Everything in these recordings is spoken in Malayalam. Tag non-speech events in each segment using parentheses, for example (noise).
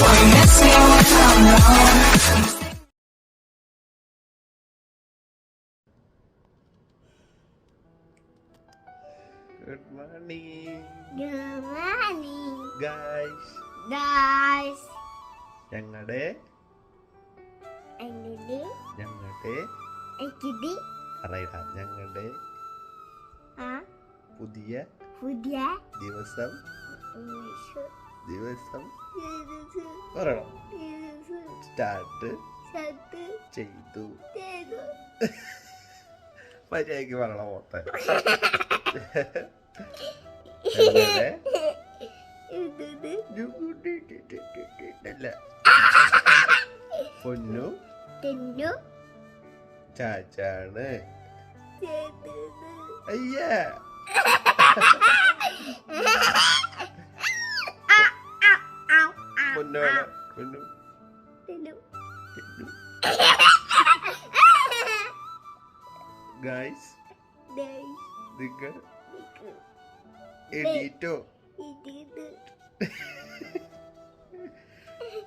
Good morning. Good morning. Guys. Guys. Yang ada? Yang ada. Yang ada. Yang ada. Alairat yang ada. Ah. Pudia. Pudia. Di masam. ദിവസം പറയണം. സ്റ്റാർട്ട് ചെയ്തു. മര്യാദയ്ക്ക് മര്യാദയ്ക്ക് പറയണം ഓട്ടെ പൊന്നു. ചാച്ചാണ്. അയ്യ. (laughs) പൊന്നു തിന്നു ഗായ്സ് Guys, നിങ്ങൾ എണീറ്റോ?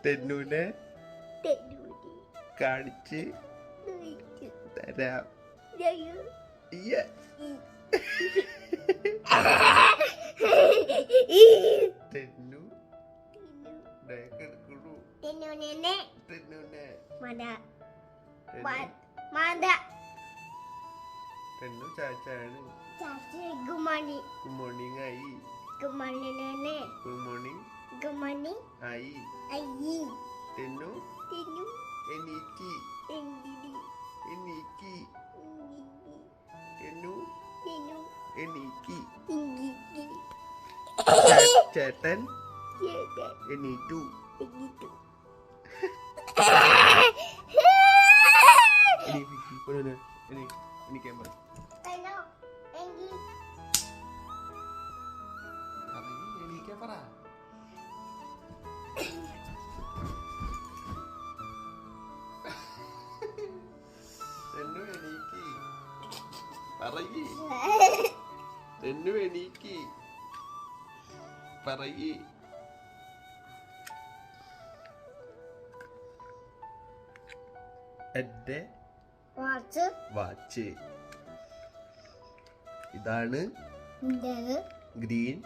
തെന്നൂനെ കാണിച്ച് തരാം. ഞങ്ങൾ (laughs) (laughs) തെന്നു എടുക്കണു. തെന്നൂനെ തെന്നൂനെ. മത. മത. തെന്നു ചാച്ചാണ്. ചാച്ചി ഗുമണി ഗുഡ് മോർണിംഗ് ആയി. ഗുമണിനെ ഗുഡ് മോർണിംഗ്. ഗുമണി ആയി. അയ്യി തെന്നു. തിന്നു. എണീറ്റി. എന്തിരി എനിക്ക് തെന്നു. തിന്നു. എണീക്കി ഇങ്കിരി ചേ- ചേട്ടൻ ചേട്ടൻ എണീറ്റു എന്നിട്ടു എണീപ്പിക്ക്. പൊന്നൂനെ, എണീ എണീക്കാൻ പറ ഹലോ എങ്കി എണീക്കാൻ പറ തെന്നു എണീക്കി പറയ് തെന്നു എണീക്കി പറയ് എന്റെ വാച്ച്. വാച്ച്. ഇതാണ് ഇത് ഗ്രീൻ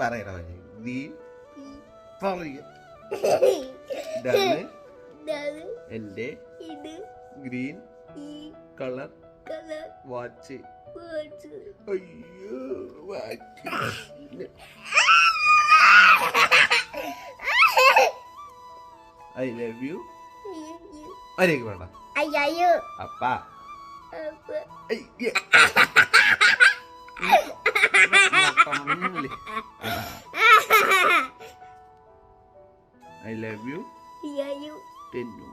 പറയണ ഗ്രീൻ ഈ. പറയുക ഇതാണ്. ഇത്. Green colour colour. വാച്ച്. അയ്യോ വാച്ച്. (laughs) I love you. മര്യാദയ്ക്ക് വേണ്ട. അയ്യോ അപ്പ. I love you. ടെന്നു.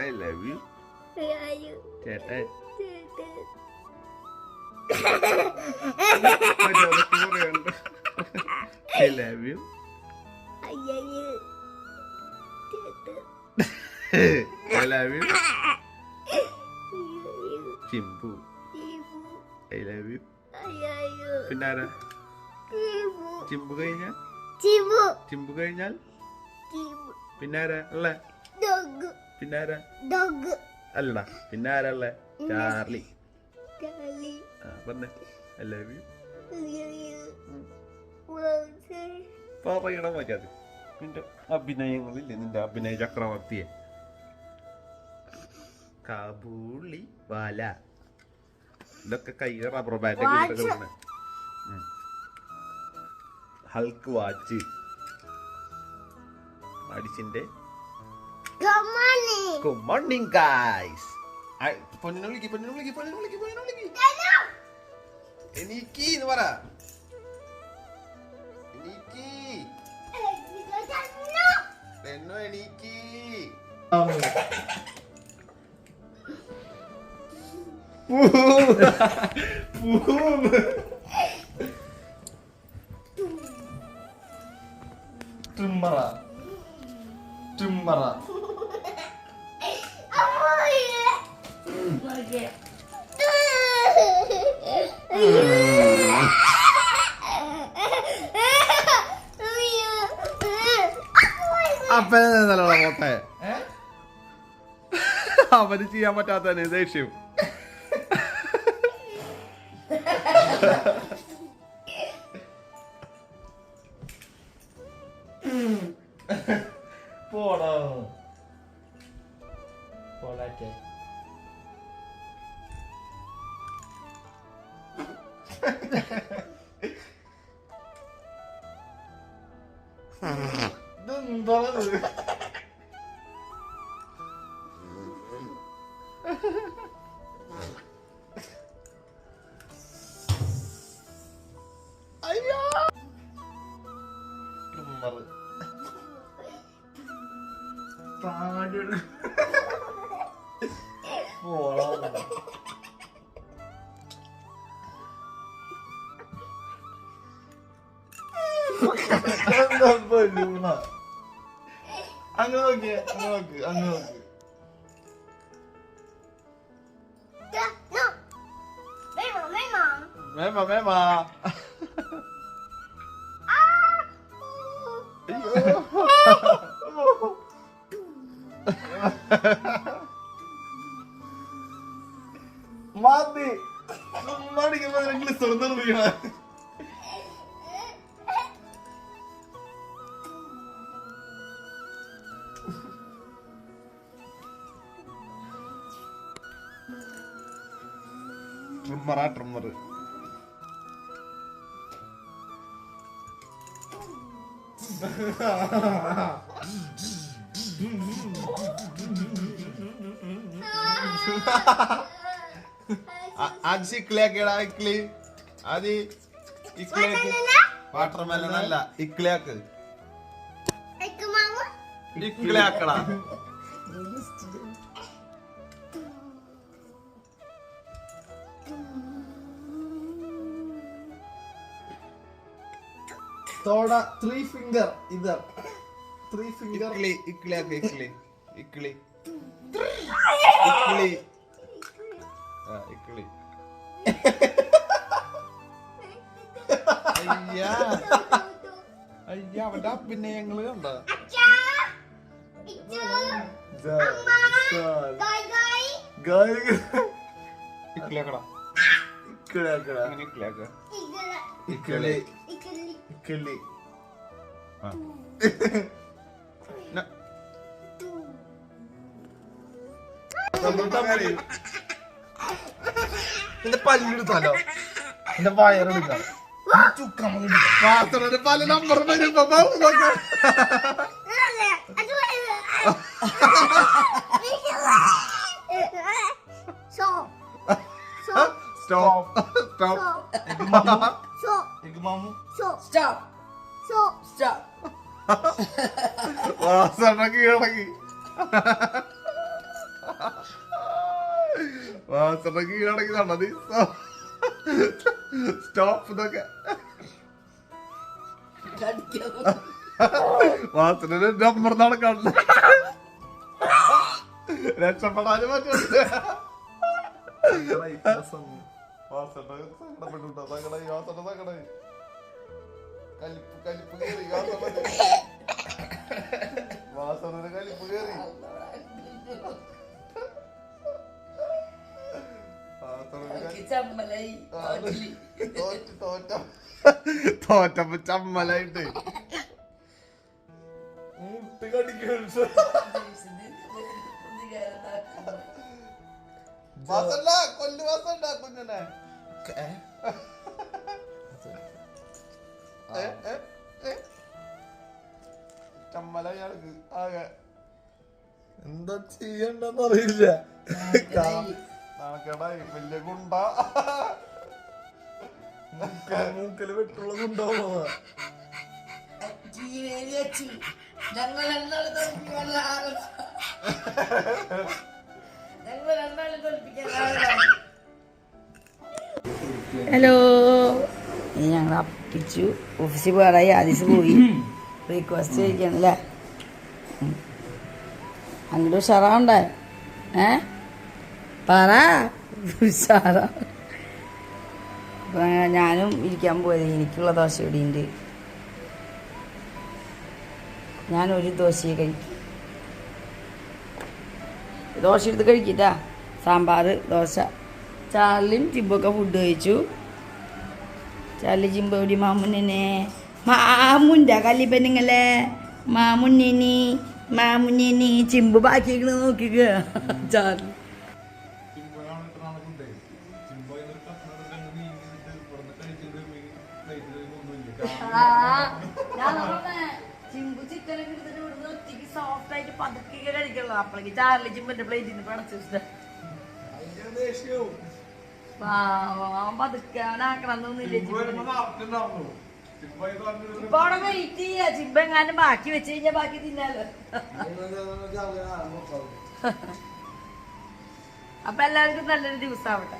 I love you. ചേട്ടൻ ഐ ലവ് ലവ് യു അയ്യോ. ചിമ്പു ഐ ലവ് യു അയ്യോ പിന്നെ ആരാ ജീവു ചിമ്പു കഴിഞ്ഞാൽ ചിമ്പു കഴിഞ്ഞാൽ? പിന്നാരാ അല്ലേ? പിന്നാരാ അല്ലടാ പിന്നാരാ അല്ലേ? ചാർലി പറഞ്ഞേ. ഐ ലവ് യു പറയണം മര്യാദ. നിന്റെ അഭിനയങ്ങളില്ലേ? നിന്റെ അഭിനയ ചക്രവർത്തിയെ. കാബൂളി വാല. ഇതൊക്കെ കൈ റബ്ബർ ബാൻഡ്. Hulk watch. അടിച്ചിന്റെ കമാണി ഗുഡ് മോർണിംഗ് ഗായ്സ് പൊന്നിനെ വിളിക്ക് പൊന്നിനെ വിളിക്ക് പൊന്നിനെ വിളിക്ക് പൊന്നിനെ വിളിക്ക്. എനിക്ക് എന്ന് പറ. എനിക്ക് പെണ്ണു എനിക്ക് ട്രിമ്മറ ട്രിമ്മറ അവന് ചെയ്യാൻ പറ്റാത്തന്നെ ദേഷ്യം. (laughs) 不是不了我真的不溜了啊那个那个那个哥那没毛没毛。没毛没 மாத்தி சும்மா நீங்க மாதிரி இங்கிலீஷ் திறந்துருக்கீங்க ட்ரிம்மரா ட்ரிம்மரு Ha (laughs) ha! അത് ഇക്ലിയാക്കിയടാ ഇക്ലി അത് ഇക്ലിയാക്ക് വാട്ടർമെലൺ അല്ല ഇക്ലേക്ക് ഇക്ലേക്കടാ തോട ത്രീ ഫിംഗർ ഇത്. ത്രീ ഫിംഗർ ഇക്ലി ഇക്ലിയാക്ക് ഇക്ലി. ഇക്ലി. ഇക്ലി ആ ഇക്ലി അയ്യാ. അയ്യാ അവന്റെ കണ്ട. Itu. Gai gai. ഇക്ലിയാക്കടാ ഇക്ലിയാക്കടാ അങ്ങനെ Igala. ഇക്കളി. ഇക്കിളി. ഇക്കളി. ആ. നിന്റെ പല്ലെടുത്താലോ നിന്റെ വയറെടുക്കാം പാത്രത്തിന് പല നമ്പർ വരുമ്പോ mouse നോക്ക്. Lala. Aduh. വാസന കീഴടങ്ങി നടന്നത്. സ്റ്റോപ്പ് ഇതൊക്കെ. വാസന നമ്പർ നടക്കാണ്ട് രക്ഷപ്പെടാനും പറ്റില്ല വാസന സങ്കടപ്പെട്ടുണ്ടോ സങ്കടായി വാസന സങ്കടായി. കലിപ്പ് കലിപ്പ് കയറി വാസന കലിപ്പ് കയറി. തോറ്റപ്പോ ചമ്മലായിട്ട്. മുട്ട് കൊല്ലു വാസണ്ട കുഞ്ഞനെ. ചമ്മല ഇയാൾക്ക് ആകെ. എന്താ ചെയ്യണ്ടെന്ന് അറിയില്ല നാണക്കേടായി. വലിയ ഗുണ്ട. മൂക്കൽ വെട്ടുള്ളതുണ്ടാവുക ജീവേലി വെച്ചു. ഞങ്ങൾ രണ്ടാളും തോൽപ്പിക്കാൻ ആളാണ്. ഞങ്ങൾ രണ്ടാളും തോൽപ്പിക്കാൻ ആളാണ്. ഹലോ. ഇനി ഞങ്ങൾ അപ്പിച്ചു. ഓഫീസിൽ പോകാറായി. ആദ്യം പോയി. ബ്രേക്ക്ഫാസ്റ്റ് കഴിക്കാണല്ലേ അങ്ങോട്ട് ഉഷാറാവണ്ടേ? ഏ? പറ. ഉഷാറാ. അപ്പൊ ഞാനും ഇരിക്കാൻ പോയത് എനിക്കുള്ള ദോശ ഇവിടെ ഉണ്ട് ഞാൻ ഒരു ദോശയെ കഴിക്കും. ദോശ എടുത്ത് കഴിക്കിട്ടാ. സാമ്പാർ ദോശ. ചാർലിയും ചിമ്പൊക്കെ ഫുഡ് കഴിച്ചു. ചാർലി ചിമ്പോടി മാമുന്നെ മാമുന്റെ കല്ലിപ്പന്നുങ്ങളെ മാമുന്നിനി മാമുന്നിനി ചിമ്പ് ബാക്കിയേക്കണ് നോക്കിക്ക. ചാർലി. ഒന്നുമില്ല ചിമ്പു ചിക്കൻ എടുത്തിട്ട് ഇവിടുന്ന് ഒറ്റയ്ക്ക് സോഫ്റ്റ് ആയിട്ട് പതുക്കെ കഴിക്കുള്ളൂ അപ്പോഴേക്ക് ചാർലി ചിമ്പിന്റെ പ്ലേറ്റിന് പാവം പതുക്കെ ഇപ്പൊ അവിടെ വെയിറ്റ് ചെയ്യാ. ചിമ്പ എങ്ങാനും ബാക്കി വെച്ച് കഴിഞ്ഞാ ബാക്കി തിന്നാലോ. (laughs) അപ്പൊ എല്ലാവർക്കും നല്ലൊരു ദിവസം ആവട്ടെ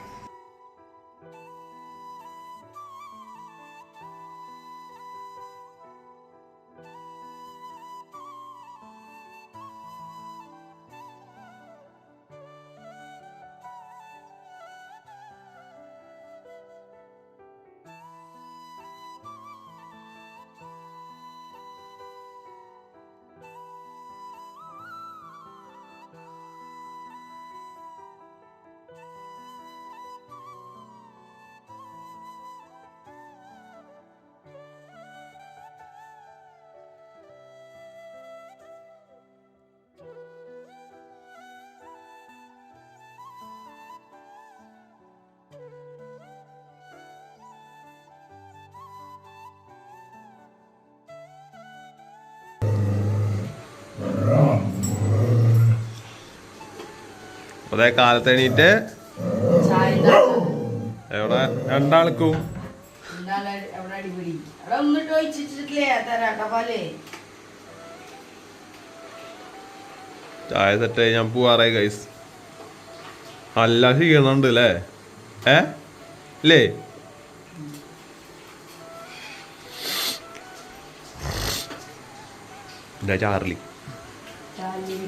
അതേ കാലത്ത് എണീറ്റ്. എവിടെ? രണ്ടാൾക്കും. ചായ സെറ്റ് ഞാൻ പോവാറായി ഗൈസ് നല്ല ക്ഷീണുണ്ട് അല്ലേ ഏ? ഇല്ലേ? ചാർലി. ചാർലി.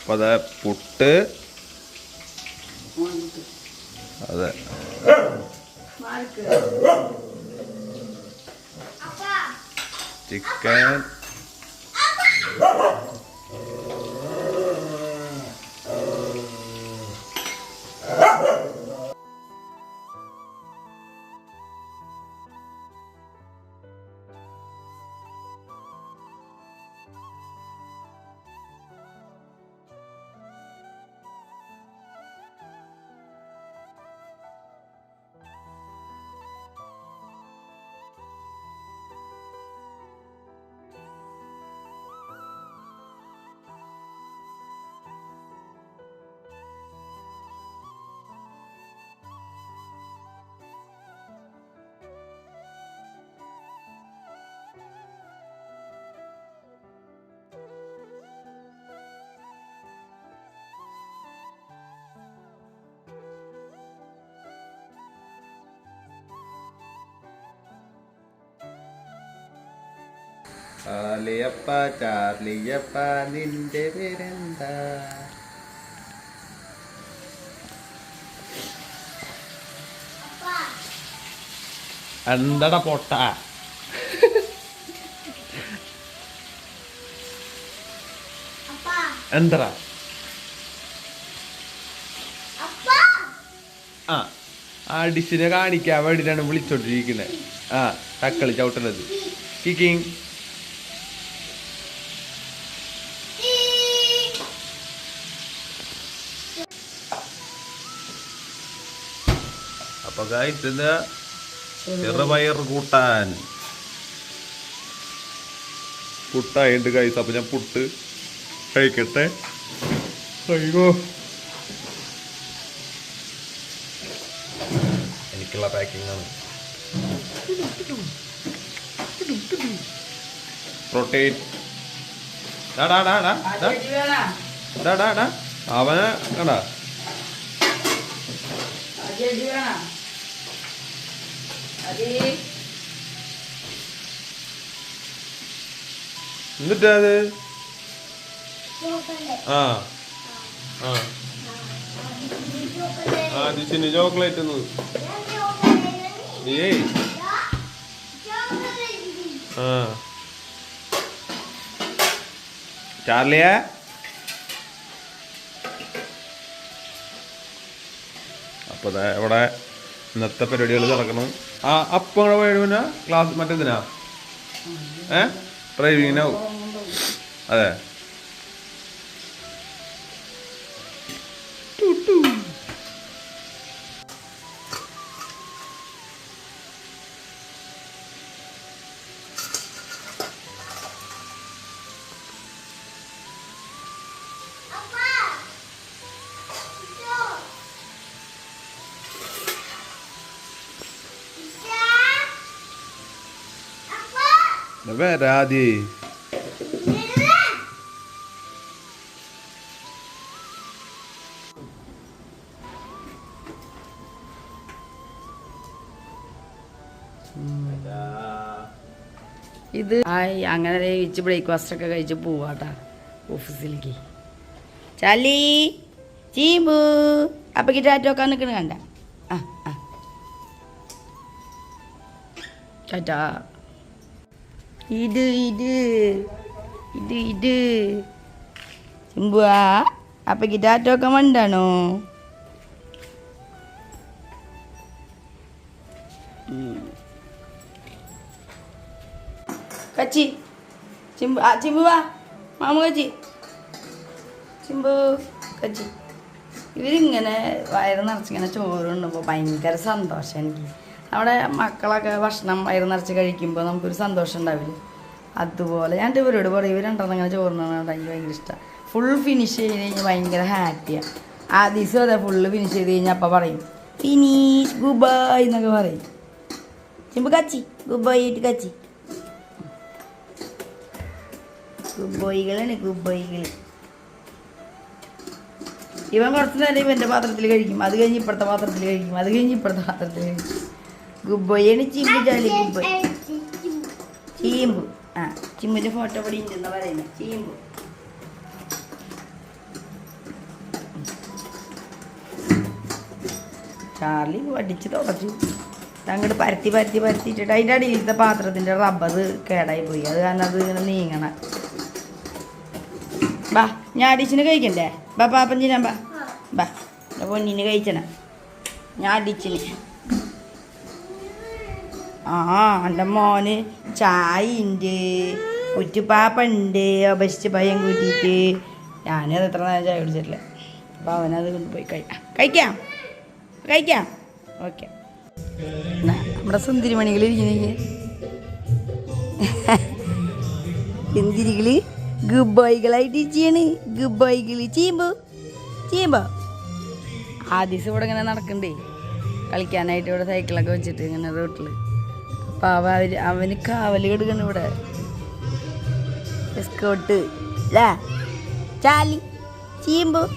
അപ്പൊ അതെ പുട്ട്. അതെ? ചിക്കൻ. ചാർലിയപ്പ ചാർലിയപ്പ നിന്റെ പേരെന്താ എന്തട പൊട്ട? എന്തടാ? ആ ആ ഡിഷിനെ കാണിക്കാൻ വേണ്ടിയിട്ടാണ് വിളിച്ചോണ്ടിരിക്കുന്നത് ആ തക്കളി ചവിട്ടുന്നത് കിക്കിങ് ഗായ്സ് ഇത് ചെറുപയർ കൂട്ടാൻ. പുട്ടായിട്ട് ഗൈസ് അപ്പൊ ഞാൻ പുട്ട് കഴിക്കട്ടെ. അയ്യോ. എനിക്കുള്ള പാക്കിംഗ് ആണ്. പ്രോട്ടീൻ അവനെ കണ്ടാ. എന്നിട്ടാ അത്. ആ ആ. ആ ഡിഷിന് ചോക്ലേറ്റ് ഒന്ന്. ഏയ്. ആ ചാർലിയാ അപ്പോൾ ഇവിടെ ഇന്നത്തെ പരിപാടികൾ നടക്കണം ആ അപ്പം കൂടെ പോയി പിന്നെ ക്ലാസ് മറ്റേതിനാ ഏ? ഡ്രൈവിങ്ങിനാവും അതെ. വരാതി ഇത് ആയി അങ്ങനെ കഴിച്ച് ബ്രേക്ക്ഫാസ്റ്റ് ഒക്കെ കഴിച്ച് പോവാട്ടാ ഓഫീസിലേക്ക് ചാലി ചീമ്പു അപ്പക്ക് ടാറ്റോക്കാൻ നിൽക്കണ കണ്ട. ആ ആ. ടാറ്റാ. ഇത് ഇത് ഇത് ഇത് ചിമ്പുവാ അപ്പക്ക് ടാറ്റോക്കാൻ വേണ്ടാണോ കച്ചി ചിമ്പു ആ ചിമ്പു വാ മാമ കച്ചി ചിമ്പു കച്ചി ഇവരിങ്ങനെ വയറ് നിറച്ചിങ്ങനെ ചോറ് ഉണ്ണുമ്പോൾ ഭയങ്കര സന്തോഷം എനിക്ക് നമ്മുടെ മക്കളൊക്കെ ഭക്ഷണം വയറ് നിറച്ച് കഴിക്കുമ്പോൾ നമുക്കൊരു സന്തോഷം ഉണ്ടാവില്ല? അതുപോലെ ഞാൻ ഇവരോട് പറയും ഇവർ രണ്ടെണ്ണം ഇങ്ങനെ എനിക്ക് ഭയങ്കര ഇഷ്ടമാണ് ഫുൾ ഫിനിഷ് ചെയ്ത് കഴിഞ്ഞാൽ ഭയങ്കര ഹാപ്പിയാണ് ആ. ദിവസം അതെ ഫുള്ള് ഫിനിഷ് ചെയ്ത് കഴിഞ്ഞാൽ അപ്പം പറയും ഫിനിഷ് ബൈ എന്നൊക്കെ പറയും. ചിമ്പു കച്ചി ബൈ ആയിട്ട് കച്ചി. ഗുബോയികളാണ് ഗുബോയികൾ ഇവൻ കുറച്ച് നേരം ഇവന്റെ പാത്രത്തിൽ കഴിക്കും. അത് കഴിഞ്ഞ് ഇപ്പുറത്തെ പാത്രത്തിൽ കഴിക്കും. അത് കഴിഞ്ഞ് ഇപ്പുറത്തെ പാത്രത്തിൽ കഴിക്കും. ഗുബോയാണ് ചിമ്പു ചാലി ഗുബോയ് ചീമ്പു. ആ ചിമ്മിന്റെ ഫോട്ടോ ഇവിടെ ഉണ്ടെന്നാ പറയുന്നത് ചീമ്പു. ചാർലി വടിച്ച് തുടച്ചു. അങ്ങോട്ട് പരത്തി പരത്തി പരത്തിയിട്ടിട്ട് അതിന്റെ അടിയിലത്തെ പാത്രത്തിന്റെ റബ്ബർ കേടായി പോയി. അത് കാരണം അത് ഇങ്ങനെ നീങ്ങണം. ബാ ഞാൻ അടിച്ചിന് കഴിക്കണ്ടേ? ബാ പാപ്പൻ ചിനാ ബാ. ബാ പൊന്നിന് കഴിച്ചണ. ഞാൻ അടിച്ചിന്. ആ എന്റെ മോന് ചായ ഉണ്ട് കുറ്റിപ്പാപ്പുണ്ട് അപശിച്ച് ഭയം കൂട്ടിയിട്ട്. ഞാനത് എത്ര നേരം ചായ കുടിച്ചിട്ടില്ല. അപ്പോൾ അവനത് കൊണ്ടുപോയി കഴിക്കാം കഴിക്കാം. കഴിക്കാം. ഓക്കെ. നമ്മുടെ സുന്ദരി സുന്ദരിമണികൾ ഇരിക്കുന്നേ എന്തിരികൾ ഗുഡ് ഗുബോയ്കൾ ചീമ്പോ ചീമ്പോ ആ ദിവസം ഇവിടെ ഇങ്ങനെ നടക്കണ്ടേ. കളിക്കാനായിട്ട് ഇവിടെ സൈക്കിളൊക്കെ വെച്ചിട്ട് ഇങ്ങനെ റോട്ടിൽ അവർ അവന് കാവൽ കെടുക്കണം ഇവിടെ. എസ്കോട്ട് ലാ. ചാലി. ചീമ്പോ.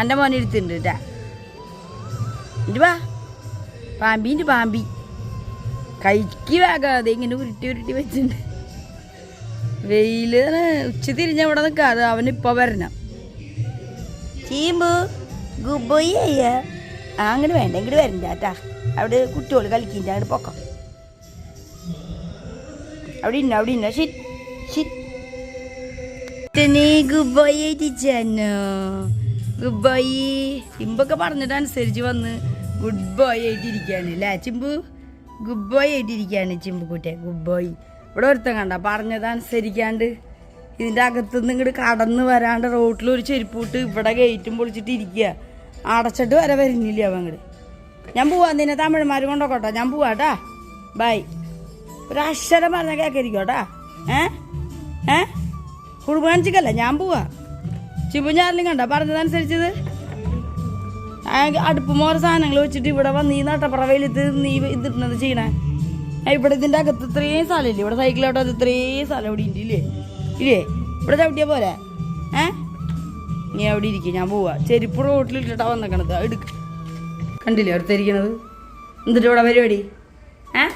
എന്റെ മോനെ എടുത്തിട്ടുണ്ട് വാ. പാമ്പിന്റെ പാമ്പി. കൈക്ക് വേഗാതെ ഇങ്ങനെ ഉരുട്ടി ഉരുട്ടി വെച്ചിട്ടുണ്ട്. വെയിൽ ഉച്ച തിരിഞ്ഞ ഇവിടെ നിൽക്കാതെ അവനിപ്പോൾ വരണം. ചീമ്പു. ഗുബോയി അയ്യ. ആ അങ്ങോട്ട് വേണ്ട ഇങ്ങോട്ട് വരണ്ട കേട്ടാ. അവിടെ കുട്ടികൾ കളിക്കിന്റെ അങ്ങോട്ട് പൊക്കം. അവിടെ ഇന്ന അവിടെ ഇന്ന. ഷിറ്റ് ഗുഡ് ബൈ ആയിട്ടിച്ചോ ഗുഡ് ബൈ. ചിമ്പൊക്കെ പറഞ്ഞിട്ട് അനുസരിച്ച് വന്ന് ഗുഡ് ബോയ് ആയിട്ടിരിക്കുകയാണ് അല്ലേ ചിമ്പു? ഗുഡ് ബോയ് ആയിട്ടിരിക്കുകയാണ് ചിമ്പുക്കുട്ടെ ഗുഡ് ബോയ് ഇവിടെ ഒരുത്തൻ കണ്ട പറഞ്ഞതനുസരിക്കാണ്ട് ഇതിന്റെ അകത്തുനിന്ന് ഇങ്ങോട്ട് കടന്ന് വരാണ്ട് റോട്ടിൽ ഒരു ചെരുപ്പൂട്ട് ഇവിടെ ഗേറ്റും പൊളിച്ചിട്ട് ഇരിക്കുക അടച്ചിട്ട് വരെ വരുന്നില്ല അവൻ ഞാൻ പോവാ നിന്നെ തമിഴന്മാർ കൊണ്ടോക്കോട്ടോ. ഞാൻ പോവാട്ടാ ബൈ. ഒരു അക്ഷരം പറഞ്ഞ കേൾക്കരിക്കോട്ടാ ഏ? ഏ? കുടുംബാഞ്ചിക്കല്ല ഞാൻ പോവാ. ചിമ്പു ഞാറിലും കണ്ട? പറഞ്ഞതനുസരിച്ചത്? അടുപ്പ് മോര സാധനങ്ങൾ വെച്ചിട്ട് ഇവിടെ വന്ന് ഈ നട്ടപ്പറവയിലെത്ത് നീ ഇതിട്ടുന്നത് ചെയ്യണേ. ഇവിടെ ഇതിന്റെ അകത്ത് ഇത്രയും സ്ഥലമില്ലേ? ഇവിടെ സൈക്കിളോട്ടോ അത് ഇത്രയും സ്ഥലം ഇവിടെ ഇല്ലേ? ഇല്ലേ? ഇവിടെ ചവിട്ടിയാൽ പോരെ? ഏ? നീ അവിടെ ഇരിക്കും ഞാൻ പോവാ. ചെരുപ്പ് റോട്ടിലിട്ടിട്ടാ വന്നേക്കണത്. എടുക്ക. കണ്ടില്ലേ അവിടുത്തെ ഇരിക്കണത് എന്നിട്ട് ഇവിടെ പരിപാടി? ഏ?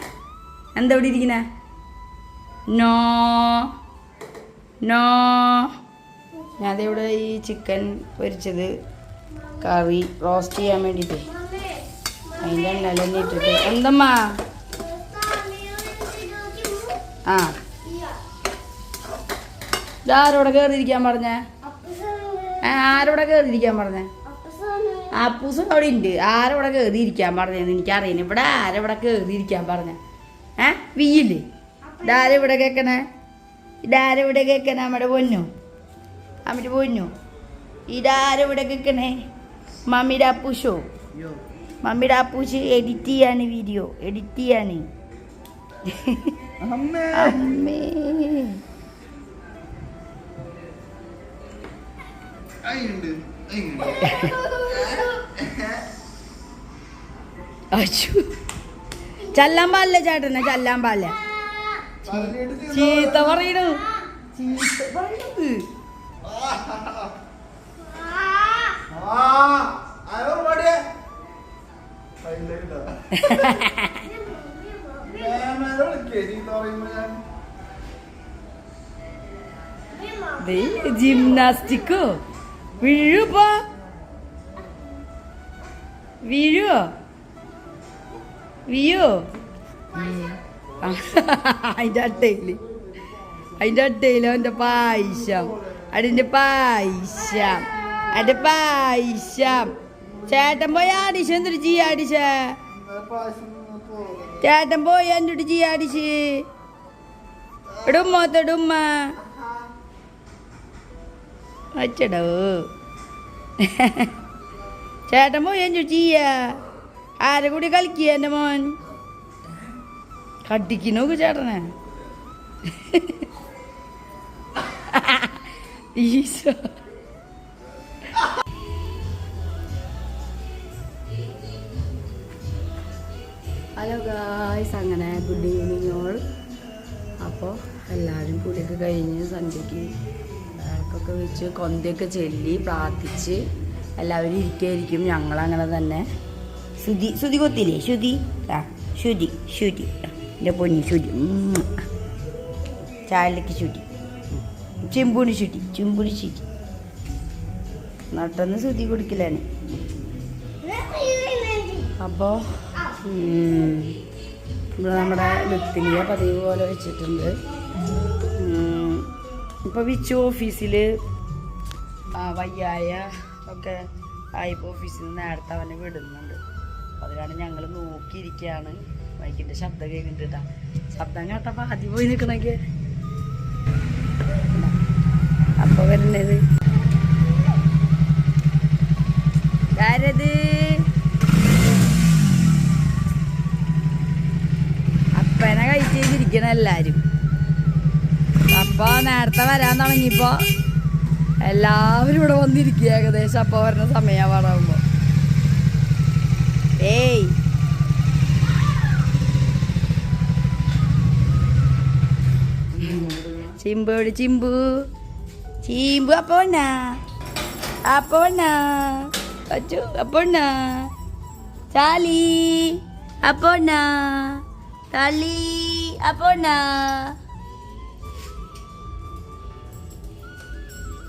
എന്താ ഇവിടെ ഇരിക്കണേ? നോ. നോ. ഞാനിവിടെ ഈ ചിക്കൻ പൊരിച്ചത് കറി റോസ്റ്റ് ചെയ്യാൻ വേണ്ടിയിട്ട് അതിന്റെ തന്നെ ഇട്ടിട്ട്. എന്തമ്മാ? ആ. ഇതാരോടെ കയറിയിരിക്കാൻ പറഞ്ഞേ? ആരോടെ കയറിയിരിക്കാൻ പറഞ്ഞേ? അപ്പൂസും. അപ്പൂസ് അവിടെ ഉണ്ട് ആരോടെ കയറിയിരിക്കാൻ പറഞ്ഞു എനിക്കറിയാം ഇവിടെ ആരവിടെ കയറിയിരിക്കാൻ പറഞ്ഞ? ഏ വീയില്ലേ ഇതാരെവിടെ കേക്കണേ? ഇതാരെവിടെ കേക്കണ നമ്മുടെ പൊന്നു? അമ്മയുടെ പൊന്നു? ഇതാരെവിടെ കേക്കണേ? മമ്മിയുടെ അപ്പൂശോ മമ്മിയുടെ അപ്പൂസ് എഡിറ്റ് ചെയ്യാണ് വീഡിയോ എഡിറ്റ് ചെയ്യാണ് അമ്മേ. അച്ചു. ചല്ലാൻ പാടില്ല ചേട്ടനെ? ചല്ലാൻ പാടില്ല? ചീത്ത പറയണു. ചീത്ത പറയണത്. ദേ ജിംനാസ്റ്റിക്കോ വീഴുപ്പോ വീഴുവോ? വീയോ? അതിന്റെ അട്ടയിൽ അതിന്റെ അട്ടയിൽ അവന്റെ പായസം. അതിന്റെ പായസം. അതിന്റെ പായസം. ചേട്ടൻ പോയി ആടിച്ച എന്തൊരു ജീ അടിച്ച ചേട്ടൻ പോയി എന്തൊരു ജീ ആടിശ്? ഇടുമ്മ തൊടുമ്മ അച്ചടോ. ചേട്ടൻ പോയി എന്തൊരു ചെയ്യ ആരെ കൂടി കളിക്കുക എന്റെ മോൻ? കട്ടിക്കണോക്ക് ചേട്ടനെ. ഈശോ. ഹലോ ഗായ്സ് അങ്ങനെ ഗുഡ് ഈവനിങ് ഓൾ. അപ്പോൾ എല്ലാവരും കൂടിയൊക്കെ കഴിഞ്ഞ് സന്ധ്യയ്ക്ക് വിളക്കൊക്കെ വെച്ച് കൊന്തയൊക്കെ ചൊല്ലി പ്രാർത്ഥിച്ച് എല്ലാവരും ഇരിക്കായിരിക്കും. ഞങ്ങളങ്ങനെ തന്നെ. ശുതി ശുതി കൊത്തില്ലേ? ശുതി ആ ശുതി ശുതി എന്റെ പൊന്നി ശുതി. ചായലേക്ക് ശ്രുതി. ചെമ്പൂണി ശുതി ചെമ്പൂണി ശുതി നട്ടെന്ന് ശുതി കുടിക്കലാണ് അപ്പോൾ നമ്മുടെ വിത്തിലിയ പതിവ് പോലെ വെച്ചിട്ടുണ്ട്. ഇപ്പോൾ വിച്ചു ഓഫീസിൽ വയ്യായ ഒക്കെ ആയിപ്പോൾ ഓഫീസിൽ നിന്ന് നേരത്തെ അവനെ വിടുന്നുണ്ട്. അപ്പോൾ അതിനാണ് ഞങ്ങൾ നോക്കിയിരിക്കുകയാണ് ബൈക്കിന്റെ ശബ്ദം കേൾക്കുന്നുണ്ട് ശബ്ദം കേട്ടപ്പോൾ ആദ്യം പോയി നിൽക്കണമെങ്കിൽ അപ്പോൾ വരുന്നത് ആരത്? അപ്പനെ കഴിച്ചിരിക്കണം എല്ലാരും. അപ്പൊ നേരത്തെ വരാൻ തുടങ്ങിയപ്പോ എല്ലാവരും ഇവിടെ വന്നിരിക്കുക ഏകദേശം അപ്പൊ വരുന്ന സമയം പറയുമ്പോ ഏയ് ചിമ്പോട് ചിമ്പു. ചിമ്പു അപ്പോണ്ണ അപ്പോണ്ണ അച്ചു അപ്പോണ്ണ ചാലി അപ്പോണ്ണ തള്ളി അപ്പോണ്ണ